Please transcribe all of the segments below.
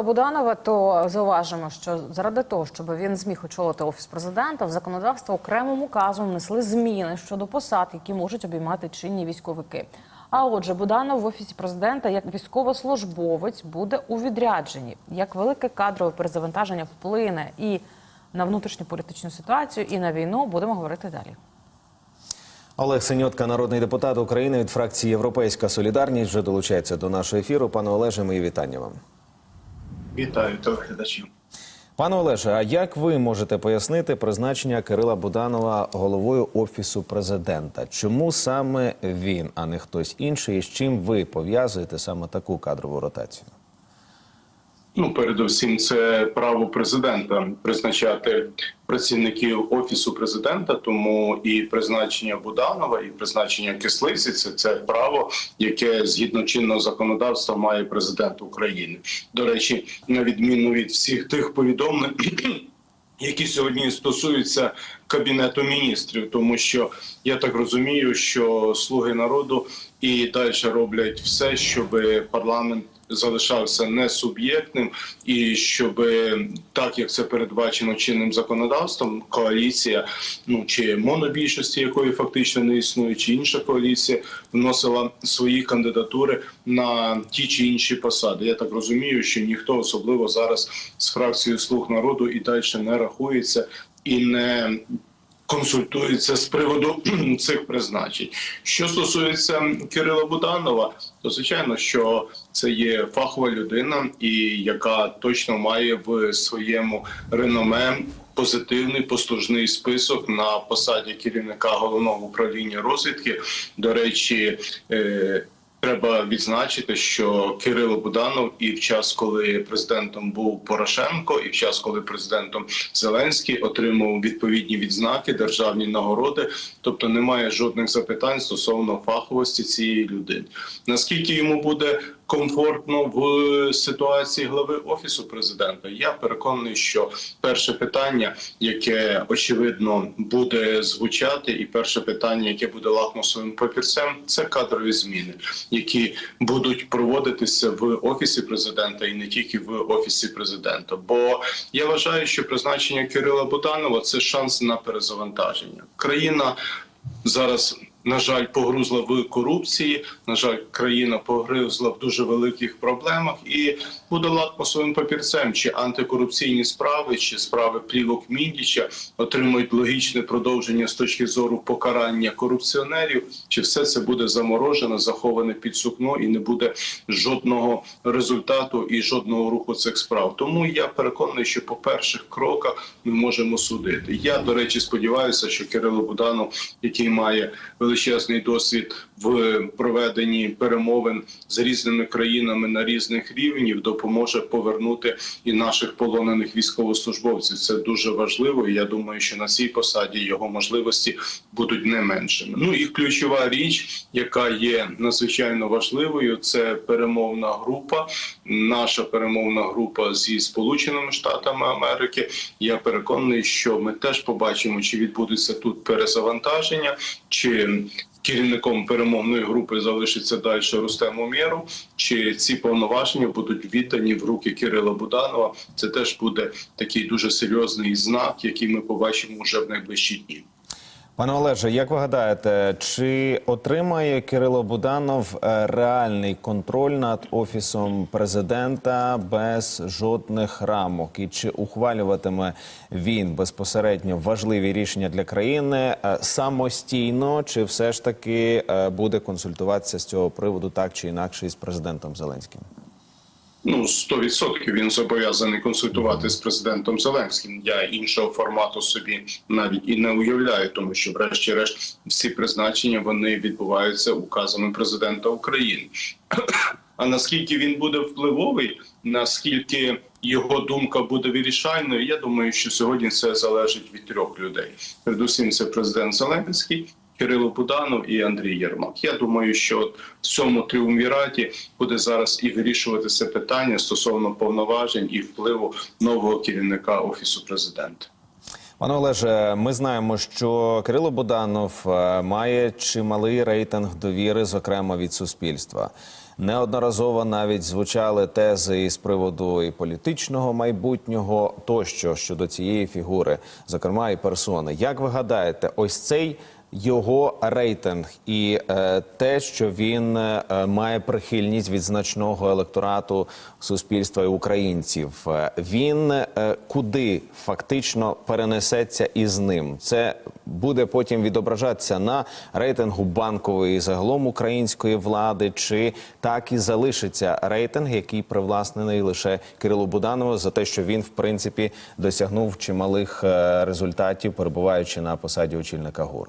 Буданова, то зауважимо, що заради того, щоб він зміг очолити офіс президента, в законодавство окремим указом внесли зміни щодо посад, які можуть обіймати чинні військовики. А отже, Буданов в офісі президента як військовослужбовець буде у відрядженні. Як велике кадрове перезавантаження вплине і на внутрішню політичну ситуацію, і на війну, будемо говорити далі. Олег Синьотка, народний депутат України від фракції Європейська Солідарність, вже долучається до нашого ефіру. Пане Олеже, мої вітання вам. Вітаю телеглядачів. Пане Олеже, а як ви можете пояснити призначення Кирила Буданова головою офісу президента? Чому саме він, а не хтось інший? І з чим ви пов'язуєте саме таку кадрову ротацію? Ну, передусім, це право президента призначати працівників офісу президента. Тому і призначення Буданова, і призначення Кислиці це, це право, яке згідно чинного законодавства має президент України. До речі, на відміну від всіх тих повідомлень. Які сьогодні стосуються кабінету міністрів, тому що я так розумію, що слуги народу і далі роблять все, щоб парламент залишався несуб'єктним, і щоб так як це передбачено чинним законодавством, коаліція, ну чи монобільшості, якої фактично не існує, чи інша коаліція вносила свої кандидатури на ті чи інші посади. Я так розумію, що ніхто особливо зараз з фракцією слуг народу і далі не рахується і не консультується з приводу цих призначень. Що стосується Кирила Буданова, то звичайно, що це є фахова людина, і яка точно має в своєму реноме позитивний послужний список на посаді керівника головного управління розвідки. До речі. Треба відзначити, що Кирило Буданов і в час, коли президентом був Порошенко, і в час, коли президентом Зеленський отримав відповідні відзнаки, державні нагороди, тобто немає жодних запитань стосовно фаховості цієї людини. Наскільки йому буде комфортно в ситуації глави офісу президента? Я переконаний, що перше питання, яке очевидно буде звучати, і перше питання, яке буде лакмусовим папірцем, це кадрові зміни які будуть проводитися в офісі президента і не тільки в офісі президента. Бо я вважаю, що призначення Кирила Буданова це шанс на перезавантаження. Країна зараз. На жаль, погрузла в корупції. На жаль, країна погрузла в дуже великих проблемах, і буде лакмусовим папірцем, чи антикорупційні справи, чи справи плівок Міндіча отримують логічне продовження з точки зору покарання корупціонерів, чи все це буде заморожено, заховане під сукно, і не буде жодного результату і жодного руху цих справ. Тому я переконаний, що по перших кроках ми можемо судити. Я до речі, сподіваюся, що Кирило Буданов, який має величезний досвід в проведенні перемовин з різними країнами на різних рівнів, допоможе повернути і наших полонених військовослужбовців. Це дуже важливо. і Я думаю, що на цій посаді його можливості будуть не меншими. Ну і ключова річ, яка є надзвичайно важливою, це перемовна група. Наша перемовна група зі Сполученими Штатами Америки. Я переконаний, що ми теж побачимо, чи відбудеться тут перезавантаження, чи керівником перемовної групи залишиться далі Рустем Умєров, чи ці повноваження будуть віддані в руки Кирила Буданова. Це теж буде такий дуже серйозний знак, який ми побачимо вже в найближчі дні. Пане Олеже, як ви гадаєте, чи отримає Кирило Буданов е, реальний контроль над офісом президента без жодних рамок? І чи ухвалюватиме він безпосередньо важливі рішення для країни е, самостійно, чи все ж таки е, буде консультуватися з цього приводу так чи інакше із президентом Зеленським? Ну 100% він зобов'язаний консультувати з президентом Зеленським. Я іншого формату собі навіть і не уявляю, тому що, врешті-решт, всі призначення вони відбуваються указами президента України. А наскільки він буде впливовий, наскільки його думка буде вирішальною, я думаю, що сьогодні це залежить від трьох людей. Передусім, це президент Зеленський. Кирило Буданов і Андрій Єрмак. Я думаю, що в цьому тріумвіраті буде зараз і вирішуватися питання стосовно повноважень і впливу нового керівника офісу президента. Пане Олеже, ми знаємо, що Кирило Буданов е, має чималий рейтинг довіри, зокрема від суспільства. Неодноразово навіть звучали тези із приводу і політичного майбутнього тощо щодо цієї фігури, зокрема і персони. Як ви гадаєте, ось цей його рейтинг і е, те, що він е, має прихильність від значного електорату суспільства і українців, е, він е, куди фактично перенесеться із ним? Це буде потім відображатися на рейтингу банкової загалом української влади, чи так і залишиться рейтинг, який привласнений лише Кирилу Буданову за те, що він в принципі досягнув чималих е, результатів, перебуваючи на посаді очільника ГУР?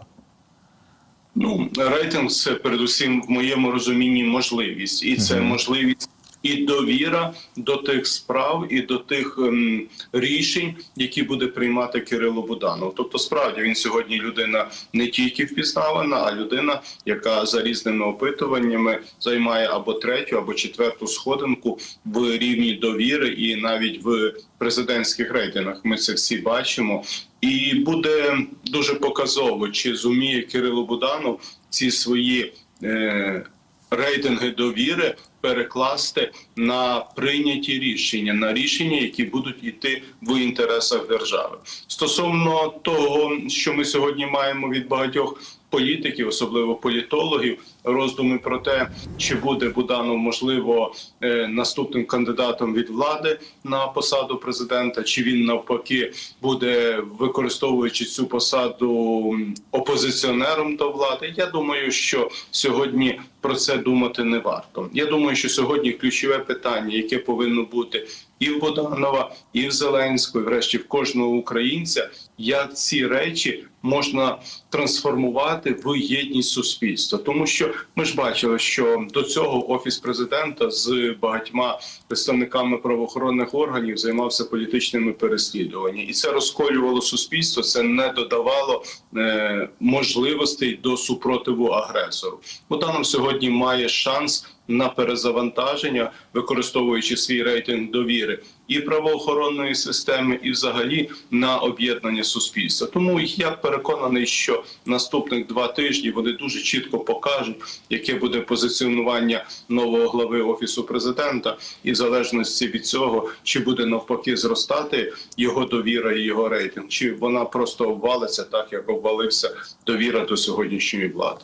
Ну, рейтинг це передусім в моєму розумінні можливість, і це можливість і довіра до тих справ, і до тих ем, рішень, які буде приймати Кирило Буданов. Тобто, справді він сьогодні людина не тільки впізнавана, а людина, яка за різними опитуваннями займає або третю, або четверту сходинку в рівні довіри, і навіть в президентських рейтингах. Ми це всі бачимо. І буде дуже показово, чи зуміє Кирило Буданов ці свої е, рейтинги довіри перекласти на прийняті рішення, на рішення, які будуть йти в інтересах держави. Стосовно того, що ми сьогодні маємо від багатьох політиків, особливо політологів, роздуми про те, чи буде Буданов можливо е, наступним кандидатом від влади на посаду президента, чи він навпаки буде використовуючи цю посаду опозиціонером до влади. Я думаю, що сьогодні про це думати не варто. Я думаю, що сьогодні ключове питання, яке повинно бути і в Буданова, і в Зеленського, і врешті в кожного українця, як ці речі можна трансформувати в єдність суспільства, тому що ми ж бачили, що до цього офіс президента з багатьма представниками правоохоронних органів займався політичними переслідуваннями, і це розколювало суспільство. Це не додавало е, можливостей до супротиву агресору. Буданов сьогодні має шанс на перезавантаження, використовуючи свій рейтинг довіри і правоохоронної системи, і взагалі на об'єднання суспільства. Тому я переконаний, що наступних два тижні вони дуже чітко покажуть, яке буде позиціонування нового глави офісу президента, і в залежності від цього, чи буде навпаки зростати його довіра і його рейтинг, чи вона просто обвалиться так, як обвалився довіра до сьогоднішньої влади.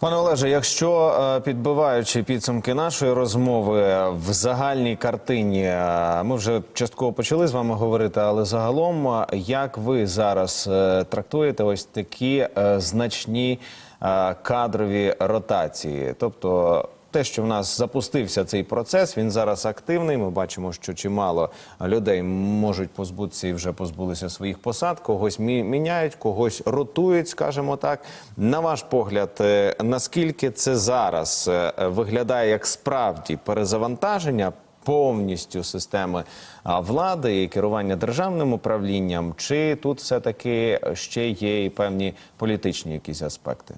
Пане Олеже, якщо е, підбиваючи підсумки нашої розмови в загальній картині, е, ми вже частково почали з вами говорити, але загалом, е, як ви зараз е, трактуєте ось такі е, значні е, кадрові ротації? Тобто те, що в нас запустився цей процес, він зараз активний. Ми бачимо, що чимало людей можуть позбутися і вже позбулися своїх посад. Когось мі- міняють, когось ротують, скажімо так. На ваш погляд, е, наскільки це зараз е, виглядає як справді перезавантаження? Повністю системи влади і керування державним управлінням, чи тут все таки ще є і певні політичні якісь аспекти?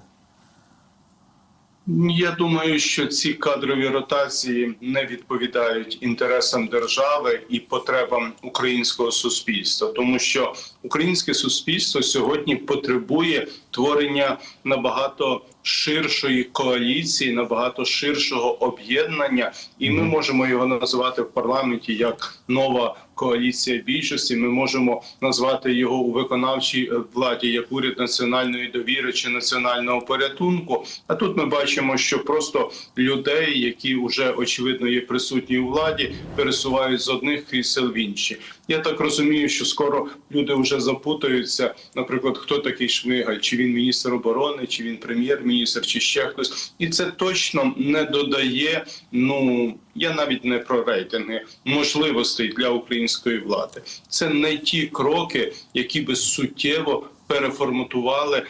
Я думаю, що ці кадрові ротації не відповідають інтересам держави і потребам українського суспільства, тому що українське суспільство сьогодні потребує творення набагато ширшої коаліції, набагато ширшого об'єднання, і ми можемо його назвати в парламенті як нова коаліція більшості. Ми можемо назвати його у виконавчій е, владі як уряд національної довіри чи національного порятунку. А тут ми бачимо, що просто людей, які вже очевидно є присутні у владі, пересувають з одних крісел в інші. Я так розумію, що скоро люди вже запутаються. Наприклад, хто такий Шмигаль, чи він міністр оборони, чи він прем'єр-міністр, чи ще хтось, і це точно не додає. Ну я навіть не про рейтинги можливостей для української влади. Це не ті кроки, які би суттєво переформатували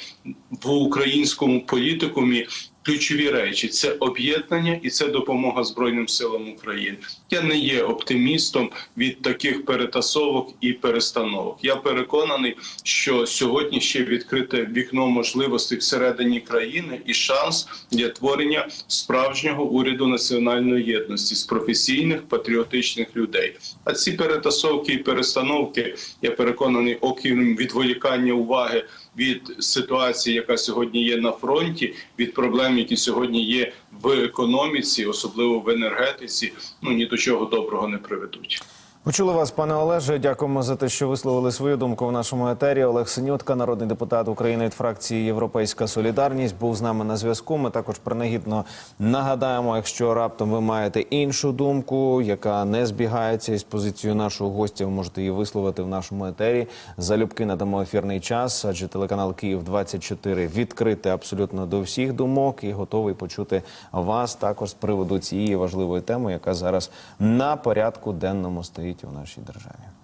в українському політикумі ключові речі: це об'єднання і це допомога Збройним силам України. Я не є оптимістом від таких перетасовок і перестановок. Я переконаний, що сьогодні ще відкрите вікно можливостей всередині країни і шанс для творення справжнього уряду національної єдності з професійних патріотичних людей. А ці перетасовки і перестановки, я переконаний, окрім відволікання уваги від ситуації, яка сьогодні є на фронті, від проблем які сьогодні є в економіці, особливо в енергетиці, ну ні до чого доброго не приведуть. Почули вас, пане Олеже. Дякуємо за те, що висловили свою думку в нашому етері. Олег Синютка, народний депутат України від фракції Європейська Солідарність, був з нами на зв'язку. Ми також принагідно нагадаємо, якщо раптом ви маєте іншу думку, яка не збігається із позицією нашого гостя, ви можете її висловити в нашому етері. Залюбки надамо ефірний час, адже телеканал Київ 24 відкритий абсолютно до всіх думок і готовий почути вас також з приводу цієї важливої теми, яка зараз на порядку денному стоїть у нашій державі.